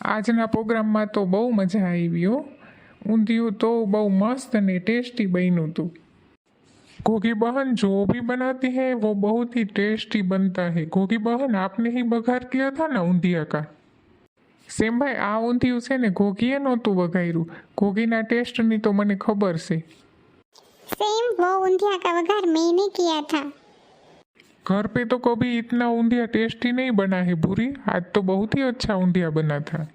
આજના પ્રોગ્રામમાં તો બહુ મજા આવી હો ઊંધિયું તો બહુ મસ્ત અને ટેસ્ટી બન્યું હતું गोगी बहन जो भी बनाती है वो बहुत ही टेस्टी बनता है गोगी बहन आपने ही बघार किया था ना ऊंधिया का સેમભાઈ આ ઊંધિયું છે ને ઘોઘીએ નહોતું વઘાર્યું ઘોઘીના ટેસ્ટની તો મને ખબર છે सेम वो ऊंधिया का वघार मैंने किया था घर पे तो कभी इतना ऊंधिया टेस्टी नहीं बना है बुरी आज तो बहुत ही अच्छा ऊंधिया बना था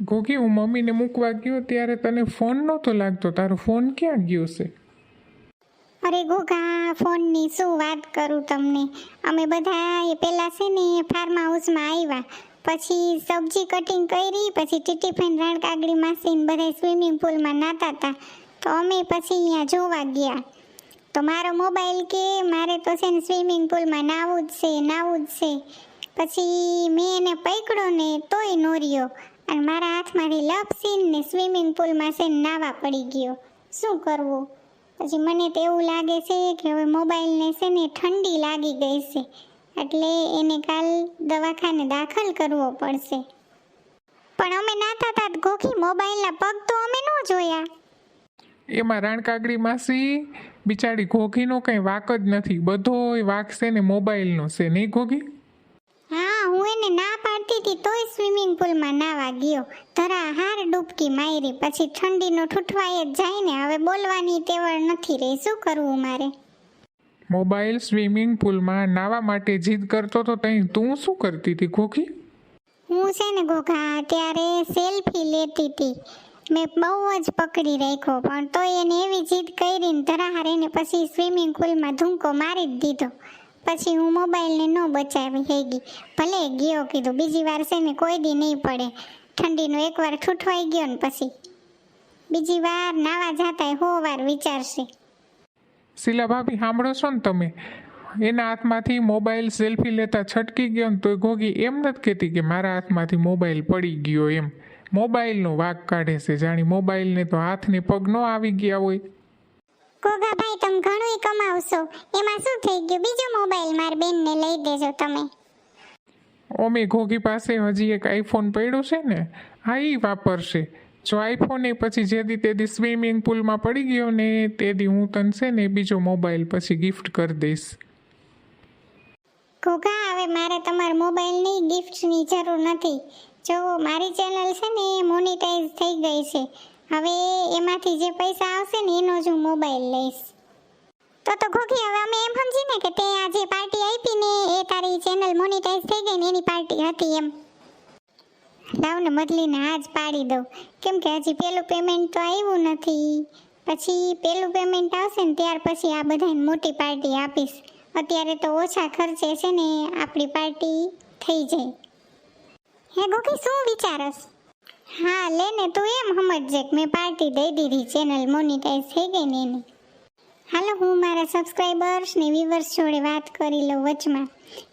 ગોગી હું મમ્મીને મૂકવા ગયો ત્યારે તને ફોન નહોતો લાગતો તારો ફોન ક્યાં ગયો છે અરે ગોગા ફોનની શું વાત કરું તમને અમે બધા એ પહેલાં છે ને ફાર્મ હાઉસમાં આવ્યા પછી સબ્જી કટિંગ કરી પછી ટીટીફેન રાણકાગડી માસીને બધા સ્વિમિંગ પુલમાં નાતા હતા તો અમે પછી અહીંયા જોવા ગયા તો મારો મોબાઈલ કે મારે તો છે ને સ્વિમિંગ પુલમાં નાવું જ છે નાવું જ છે. પછી મેં એને પકડ્યો ને તોય નોર્યો અને મારા હાથમાંથી લપસીને ને સ્વિમિંગ પુલમાં છે ને નાવા પડી ગયો. શું કરવું? પછી મને તો એવું લાગે છે કે હવે મોબાઈલને છે ને ઠંડી લાગી ગઈ છે. એટલે એને કાલ દવાખાને દાખલ કરવો પડશે. પણ અમે નાતા તા ગોખી મોબાઈલના પગ તો અમે ન જોયા. એમાં રાણકાગડી માસી બિચારી ઘોઘીનો કંઈ વાક જ નથી. બધોય વાક છે ને મોબાઈલનો છે. નહીં ઘોઘી? હા હું એને ના પાડતી હતી તોય સ્વિમિંગ પુલમાં નાવા ગયો. ધરા હાર ડૂબકી મારી પછી ઠંડીનો ઠૂઠવાય જ જાય ને. હવે બોલવાની તેવળ નથી રહી. શું કરવું મારે? મોબાઈલ સ્વિમિંગ પુલમાં નાવા માટે જીદ કરતો તો તઈ તું શું કરતી હતી ઘોઘી? હું છે ને ઘોઘા ત્યારે સેલ્ફી લેતી હતી. મેં બહુ જ પકડી રાખ્યો, પણ તોય એને એવી જીદ કરીને ધરાહાર એને પછી સ્વિમિંગ પુલમાં ધૂંકો મારી જ દીધો. પછી હું મોબાઈલને ન બચાવી હેગી. ભલે ગયો કીધું, બીજી વાર છે ને કોઈ દી નહીં પડે. ઠંડીનો એકવાર ઠૂઠવાઈ ગયો ને પછી. બીજી વાર નાવા જાતા હો વાર વિચારશે. શીલા ભાભી, સાંભળો છો ને તમે? એના હાથમાંથી મોબાઈલ સેલ્ફી લેતા છટકી ગયો ને તો ઘોગી એમ નથી કહેતી કે મારા હાથમાંથી મોબાઈલ પડી ગયો એમ. મોબાઈલનો વાઘ કાઢે છે. જાણી મોબાઈલને તો હાથને પગ ન આવી ગયા હોય. ગોગાભાઈ તમે ઘણું કમાવશો. એમાં શું થઈ ગયું? બીજો મોબાઈલ મારી બેનને લઈ દેજો તમે. ઓમે ઘોઘી પાસે હજી એક આઈફોન પડ્યો છે ને હા એ વાપરશે. જો આઈફોન એ પછી તે દિવ સ્વિમિંગ પુલમાં પડી ગયો ને તે દી હું તને છે ને બીજો મોબાઈલ પછી ગિફ્ટ કરી દઈશ. ઘોઘા હવે મારે તમારા મોબાઈલની ગિફ્ટની જરૂર નથી. જો મારી ચેનલ છે ને એ મોનિટાઈઝ થઈ ગઈ છે. હવે એમાંથી જે પૈસા આવશે ને એનો જ હું મોબાઈલ લઈશ. તો તો ખોખી હવે અમે એમ સમજીને કે તે આ જે પાર્ટી આપી ને એ તારી ચેનલ મોનિટાઈઝ થઈ ગઈ ને એની પાર્ટી હતી એમ. લાવ ને આ જ પાડી દઉં. કેમ કે હજી પેલું પેમેન્ટ તો આવ્યું નથી. પછી પેલું પેમેન્ટ આવશે ને ત્યાર પછી આ બધાને મોટી પાર્ટી આપીશ. અત્યારે તો ઓછા ખર્ચે છે ને આપણી પાર્ટી થઈ જાય. હે ગોકી, શું વિચારસ? હા, લે ને, તું એમ સમજજે કે મેં પાર્ટી દઈ દીધી, ચેનલ મોનિટાઈઝ થઈ ગઈ ને એની. હાલો, હું મારા સબસ્ક્રાઈબર્સ ને વ્યૂવર્સ જોડે વાત કરી લઉં વચમાં.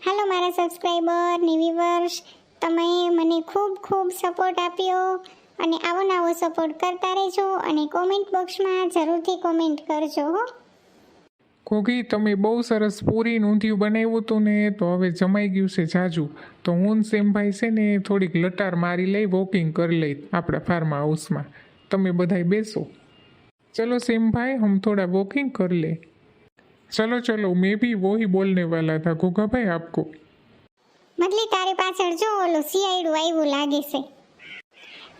હાલો, મારા સબસ્ક્રાઈબર ને વ્યુઅર્સ તમે મને ખૂબ ખૂબ સપોર્ટ આપ્યો અને આવો નવો સપોર્ટ કરતા રહેજો અને કોમેન્ટ બોક્સમાં જરૂરથી કોમેન્ટ કરજો, હો. ઘોઘી, તમે બહુ સરસ પૂરી ઊંધિયું બનાવ્યું હતું ને, તો હવે જમાઈ ગયું છે જાજુ. તો હું સેમભાઈ છે ને, થોડીક લટાર મારી લઈ વોકિંગ કરી લઈ આપણા ફાર્મ હાઉસમાં તમે બધાય બેસો. ચલો સેમભાઈ, હમ થોડા વોકિંગ કરી લે. ચલો ચલો, મે બી વોહી બોલને વાલા થા ઘોઘાભાઈ, આપકો. મતલી તારી પાછળ જો ઓલું સિયાયડું આવ્યું લાગે છે.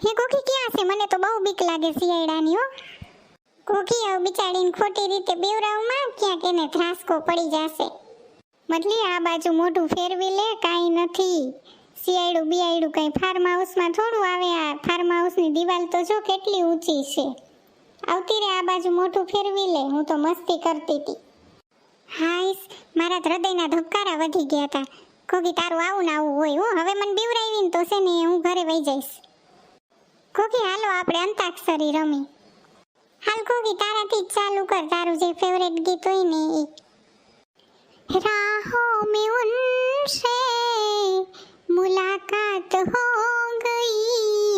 હે, ઘોઘી, ક્યાં છે? મને તો બહુ બીક લાગે સિયાયડાની હો. કોકી હવે બિચારીને ખોટી રીતે બેવરાવમાં ક્યાંક એને ત્રાસકો પડી જશે. મતલી આ બાજુ મોઢું ફેરવી લે, કાંઈ નથી. શિયાળું બિયાળું કાંઈ ફાર્મ હાઉસમાં થોડું આવે, આ ફાર્મ હાઉસની દિવાલ તો જો કેટલી ઊંચી છે. આવતી રે આ બાજુ મોઢું ફેરવી લે, હું તો મસ્તી કરતી હતી હાઈસ મારા હૃદયના ધબકારા વધી ગયા હતા કોકી તારું આવું ને આવું હોય, હો, હવે મને બીવરાવીને તો છે ને હું ઘરે વહી જઈશ. કોકી હાલો, આપણે અંતાક્ષરી રમી. હલકો ગિટારથી ચાલુ કર તારું જે ફેવરેટ ગીત હોય ને એ રાહો મે ઉનસે મુલાકાત હો ગઈ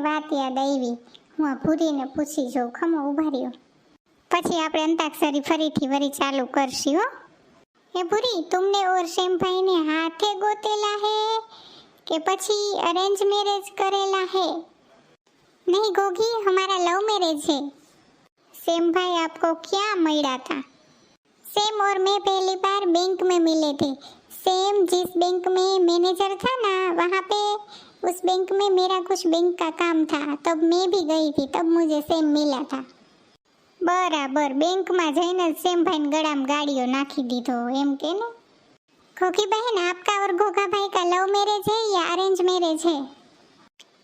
વાત યાદ આવી હું આ ભૂરીને પૂછી જોઉં ખમો ઉભા રહ્યો પછી આપણે અંતાક્ષરી ફરીથી વરી ચાલુ કરશી હો એ ભૂરી तुमने और श्याम भाई ने हाथे गोतेला है कि પછી अरेंज मैरिज करेला है नहीं गोगी हमारा लव मैरिज है सेम भाई आपको क्या मिला था सेम और मैं पहली बार बैंक में मिले थे सेम जिस बैंक में मैनेजर था ना वहाँ पे उस बैंक में मेरा कुछ बैंक का काम था तब मैं भी गई थी तब मुझे सेम मिला था બરાબર બેંકમાં જઈને જ સેમભાઈને ગળામાં ગાડીઓ નાખી દીધો એમ કે ને ખોખી બહેન આપકા और घोघा भाई का लव मैरिज है या अरेंज मैरिज है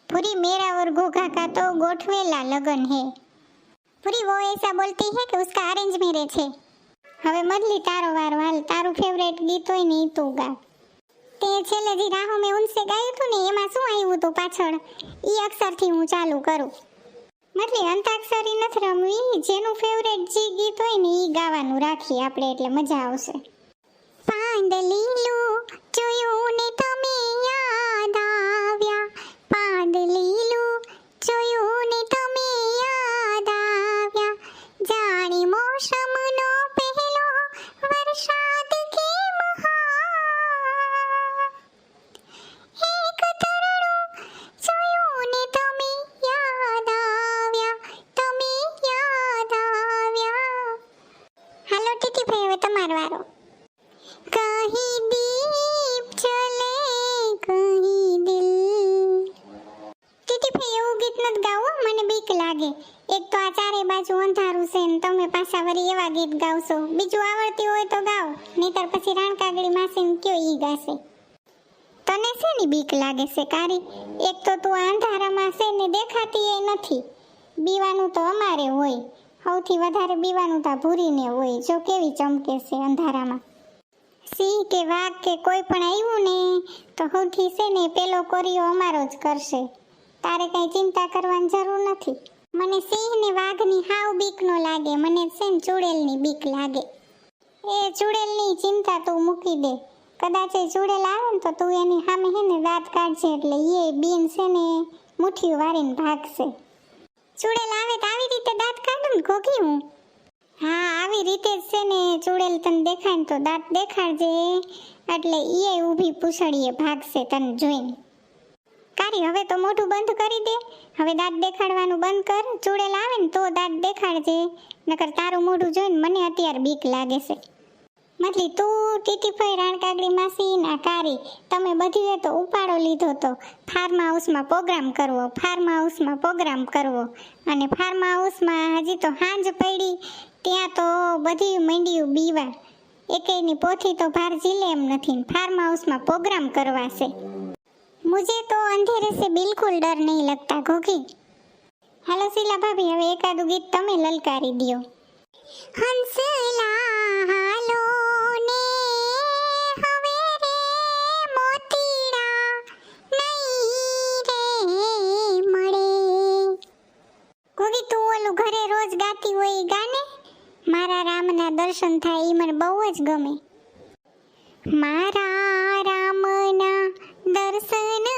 पूरी मेरा और घोघा का तो गोठवेला लगन है પૂરી वो ऐसा बोलती है कि उसका अरेंज मैरिज है હવે મદલી તારો વાર વાલ તારું ફેવરેટ ગીત હોય ને તું ગા તે છેલ્લે જે રાહો મેં ઉનસે ગાયું હતું ને, એમાં શું આવ્યું હતું પાછળ? ઈ અક્ષરથી હું ચાલુ કરું. મતલી અંતાક્ષરી નથી રમવી, જેનું ફેવરેટ જે ગીત હોય ને એ ગાવાનું રાખીએ આપણે, એટલે મજા આવશે. પાંદલીલું વારો કહી દીપ ચલે કહી દિલ. ટીટી ભાઈ એવું ગીત નથી ગાવો, મને બીક લાગે. એક તો આ ચારે બાજુ અંધારું છે ને તમે પાછા વળી એવા ગીત ગાવશો. બીજું આવડતી હોય તો ગાઓ, નહીતર પછી રાણકાગડી માસીને કયો ઈ ગાશે? તને શેની બીક લાગે છે, કારી? એક તો તું અંધારામાં છે ને દેખાતી એ નથી. બીવાનું તો અમારે હોય. સૌથી વધારે બીવાનું તા ભૂરીને હોય. જો કેવી ચમકે છે અંધારામાં. સિંહ કે વાઘ કે કોઈ પણ આવ્યું ને, તો સૌથી છે ને પેલો કોરિયો અમારો જ કરશે. તારે કઈ ચિંતા કરવાની જરૂર નથી. મને સિંહ ને વાઘની હાવ બીક નો લાગે, મને છે ને ચૂડેલની બીક લાગે. એ ચૂડેલની ચિંતા તું મૂકી દે. કદાચ એ ચૂડેલ આવે ને તો તું એની સામે હે ને દાંત કાઢશે એટલે એ બીન છે ને મુઠ્ઠીઓ વારીને ભાગશે. ચૂડેલ આવે તો આવી રીતે દાંત કાઢું ને કોકી હું. હા, આવી રીતે જ છે ને ચૂડેલ તને દેખાય તો દાંત દેખાડજે. એટલે ઈએ ઊભી પૂછડીએ ભાગશે તને જોઈને. કારી, હવે તો મોઢું બંધ કરી દે. હવે દાંત દેખાડવાનું બંધ કર. ચૂડેલ આવે ને તો દાંત દેખાડજે. નકર તારું મોઢું જોઈને મને અત્યારે બીક લાગે છે. મતલી, તું ટીટીભાઈ રાણકાગડી માસી ના કારી, તમે બધીએ તો ઉપાડો લીધો તો ફાર્મ હાઉસમાં પ્રોગ્રામ કરવો ફાર્મ હાઉસમાં પ્રોગ્રામ કરવો. અને ફાર્મ હાઉસમાં હજી તો હાંજ પડી, ત્યાં તો બધી મંડ્યું બીવા એકેયની પોથી તો ભાર ઝીલે એમ નથી ફાર્મ હાઉસમાં પ્રોગ્રામ કરવાશે મુજે તો અંધેરે સે બિલકુલ ડર નહીં લગતા ઘોઘી. હાલો શીલા ભાભી, હવે એકાદું ગીત તમે લલકારી દો હંસલા ઓલું ઘરે રોજ ગાતી હોય એ ગાને? મારા રામના દર્શન થાય ઈ મને બહુ જ ગમે. મારા રામના દર્શન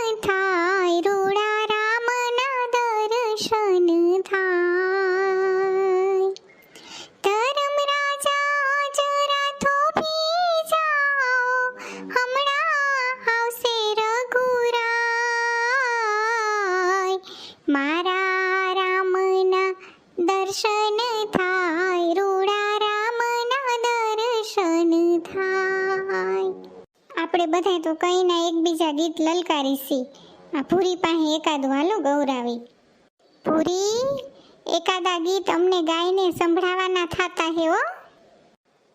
બધાય તો કંઈના એકબીજા ગીત લલકારી સી આ પૂરી પાસે એકાદ વાલો ગૌરાવી. પૂરી એકાદા ગીત અમને ગાઈને સંભળાવાના થાતા હે ઓ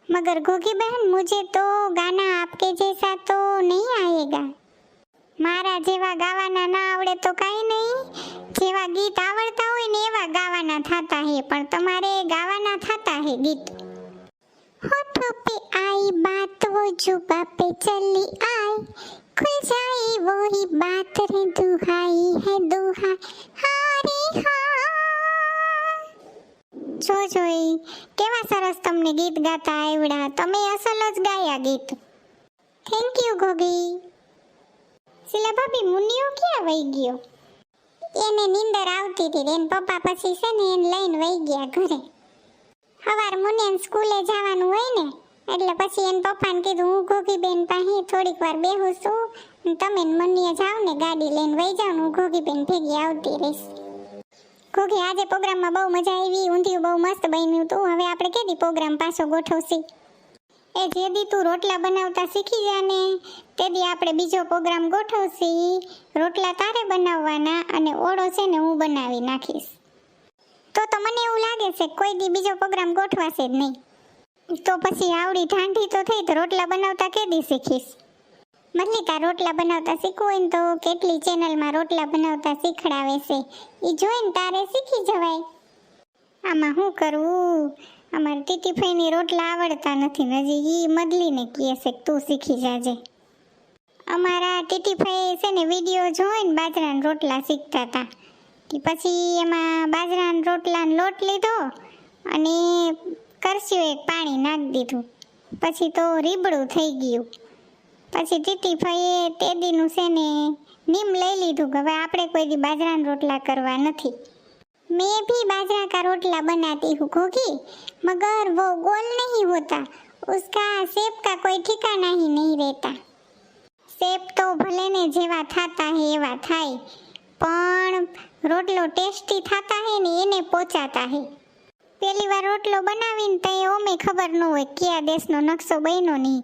મગર ગોગી બહેન મુજે તો ગાના આપકે જૈસા તો નહીં આયેગા. મારા જેવા ગાવાના ના આવડે તો કાંઈ નહીં. જેવા ગીત આવડતા હોય ને એવા ગાવાના થાતા હે. પણ તમારે ગાવાના થાતા હે ગીત. होठों पे आई बात वो जुबा पे चली आई खुल जाए वो ही बात रे दुहाई है दुहाई हारे હા જો જોઈ કેવા સરસ તમને ગીત ગાતા આવડ્યા તમે અસલ જ ગાયા ગીત થેન્ક યુ ગોગી શીલા ભાભી મુનિયો ક્યાં વહી ગયો એને નીંદર આવતી હતી એને પપ્પા પછી છે ને એને લઈને વહી ગયા ઘરે સવાર મુનિયાન સ્કૂલે જવાનું હોય ને, એટલે પછી એને પપ્પાને કીધું, હું ગોગીબેન પાસે થોડીક વાર બેહું છું તમે મનીએ જાઓ ને ગાડી લઈને વહી જાઓ હું ઘોઘીબેન ભેગી આવતી રહીશ. ઘોઘી આજે પ્રોગ્રામમાં બહુ મજા આવી, ઊંધિયું બહુ મસ્ત બન્યું હતું હવે આપણે કેદી પ્રોગ્રામ પાછો ગોઠવશી? એ જેદી તું રોટલા બનાવતા શીખી જા ને તેદી આપણે બીજો પ્રોગ્રામ ગોઠવશી, રોટલા તારે બનાવવાના અને ઓળો છે ને હું બનાવી નાખીશ. તો તો એવું લાગે છે કોઈ દી બીજો પ્રોગ્રામ ગોઠવાશે જ નહીં. તો પછી આવડી ઠાંઠી તો થઈ તો રોટલા બનાવતા કેદી શીખીશ? મલ્લિકા રોટલા બનાવતા શીખવું હોય તો કેટલી ચેનલમાં રોટલા બનાવતા શીખડાવે છે? એ જોઈને તારે શીખી જવાય. આમાં શું કરવું અમારે ટીટીફાઈની રોટલા આવડતા નથી હજી એ મદલીને કહે છે તું શીખી જાજે. અમારા ટીટીફાઈ છે ને વીડિયો જોઈને બાજરાના રોટલા શીખતા હતા. કે પછી એમાં બાજરાના રોટલાનો લોટ લીધો અને કરસ્યું એક પાણી નાખી દીધું પછી તો રીબડું થઈ ગયું પછી ટીટીફાઈએ તે દીનું છે ને નીમ લઈ લીધું કે હવે આપણે કોઈ દી બાજરાના રોટલા કરવા નથી मैं भी बाजरा का रोटला बनाती हूँ घोगी मगर वो गोल नहीं होता उसका शेप का कोई ठिकाना ही नहीं रहता શેપ તો ભલે ને જેવા થાતા હે એવા થાય પણ રોટલો ટેસ્ટી થતા હે ને એને પહોંચાતા હે. પહેલી વાર રોટલો બનાવીને તો ઓમે ખબર ન હોય કયા દેશનો નકશો બન્યો નહીં.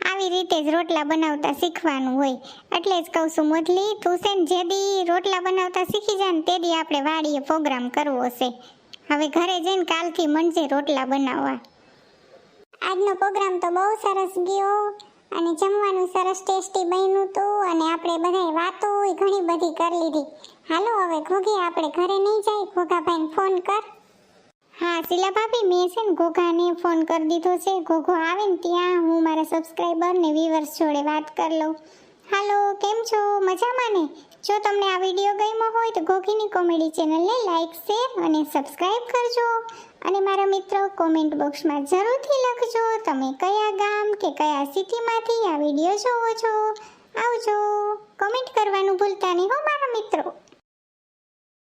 આવી રીતે જ રોટલા બનાવતા શીખવાનું હોય. એટલે જ કહું છું મોદલી તું છે ને જે દી રોટલા બનાવતા શીખી જાય ને તે દી આપણે વાડીએ પ્રોગ્રામ કરવો છે. હવે ઘરે જઈને કાલથી મનજે રોટલા બનાવવા. આજનો પ્રોગ્રામ તો બહુ સરસ ગયો અને જમવાનું સરસ ટેસ્ટી બન્યું હતું અને આપણે બધાએ વાતો ઘણી બધી કરી લીધી. હાલો, હવે ઘોઘી આપણે ઘરે નહીં જાય, ઘોઘાભાઈને ફોન કર. હા શીલા ભાભી મેં છે ને ઘોઘાને ફોન કરી દીધો છે. ઘોઘો આવે ને ત્યાં હું મારા સબસ્ક્રાઈબર ને વ્યુઅર્સ જોડે વાત કરી લઉં. હાલો, કેમ છો? મજામાં ને? જો તમને આ વીડિયો ગમ્યો હોય તો ઘોઘીની કોમેડી ચેનલને લાઈક શેર અને સબસ્ક્રાઈબ કરજો. અને મારા મિત્રો કોમેન્ટ બોક્સમાં જરૂરથી લખજો તમે કયા ગામ કે કયા સિટીમાંથી આ વીડિયો જોવો છો. આવજો. કોમેન્ટ કરવાનું ભૂલતા નહીં હો મારા મિત્રો.